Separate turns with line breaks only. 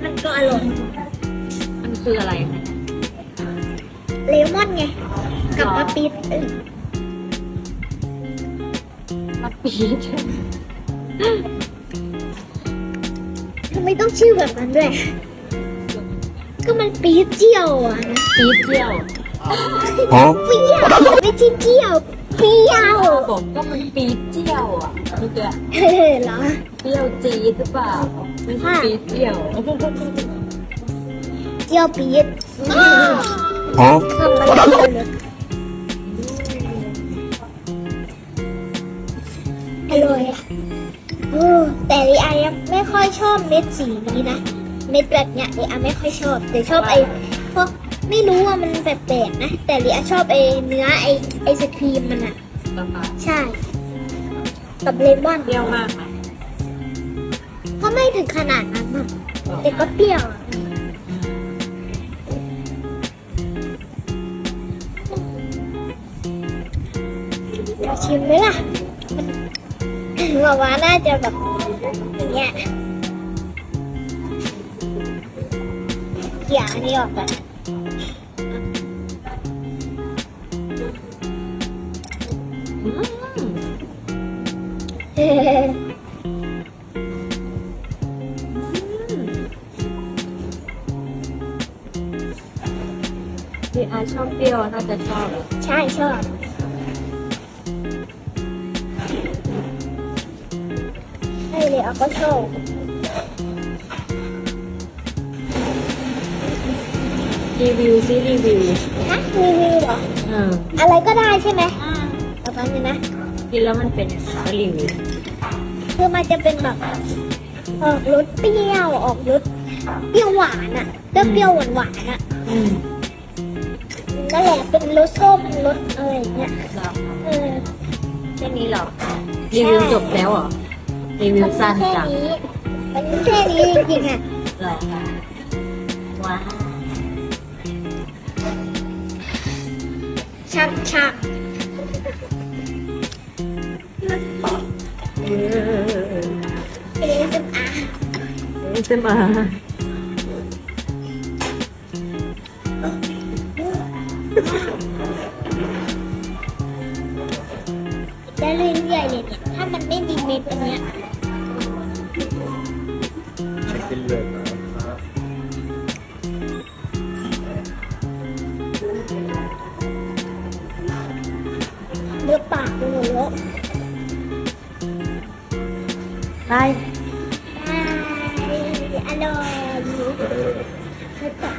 แล้วมันก็อร่อย
มันคืออะไรคะ
เลมอนไง กับมะปี๊ดเออ
มะปี๊ด
ทำไมต้องชื่อแบบนั้นด้วย ก็มันปี๊ดเจียวอะนะ
ปี๊ดเจียว
Huh?
เปรี้ยวไม่ใช่เจียว เปรี้ยว
บอกก็มันปี๊ดเจียวอะเมื่อกี้
เออเหรอ
เปรี้ยวจี๊ดหรือเปล่าไม่ใช่ปี๊ดเจียว
เจียวปี๊ด
Huh?
ทำมันเจียวเลยอร่อยอะเออแต่ลีอายังไม่ค่อยชอบเม็ดสีนี้นะ เม็ดแบบเนี้ยลีอาไม่ค่อยชอบ แต่ชอบไอ้พวก ไม่รู้ว่ามันแปลกๆนะ แต่ลีอาชอบไอ้เนื้อไอ้ไอศครีมมันอะ
ประมาณ
ใช่ กับเลมอน
เปรี้ยวมากไหม
ก็ไม่ถึงขนาดนั้นอะแต่ก็เปรี้ยวอะอยากชิมไหมล่ะมันบอกว่าน่าจะแบบอย่างเงี้ยเกี่ยอันนี้ออกไป
อืม พี่อาชอบเปรี้ยวน่าจะชอบ
ใช่ชอบใช่เลยอาก็ชอบ
รีวิวซิรีวิว
ฮะรีวิวเหรอ
อืม
อะไรก็ได้ใช่ไหม ไปเลยนะ
กินแล้วมันเป็นยังไงก็รีวิว
คือมันจะเป็นแบบออกรสเปรี้ยวออกรสเปรี้ยวหวานอะเปรี้ยวเปรี้ยวหวานหวานๆอะ
อืม
นั่นแหละเป็นรสส้มรสอะไรอย่างเงี้ย
เหรอ
เออ
แค่นี้เหรอรีวิวจบแล้วเหรอรีวิวสั้น
แค่
จัง
นี้มันแค่นี้จริงๆอะ
เหรอว้าว
ชักชัก
เอ
ส
มา
ได้เรื่อยๆเลยเนี่ย ถ้ามันไม่มีเม็ดอันเนี้ย
Chicken leg.
เลือกปากไปหมดแล้ว
ได้ Hey,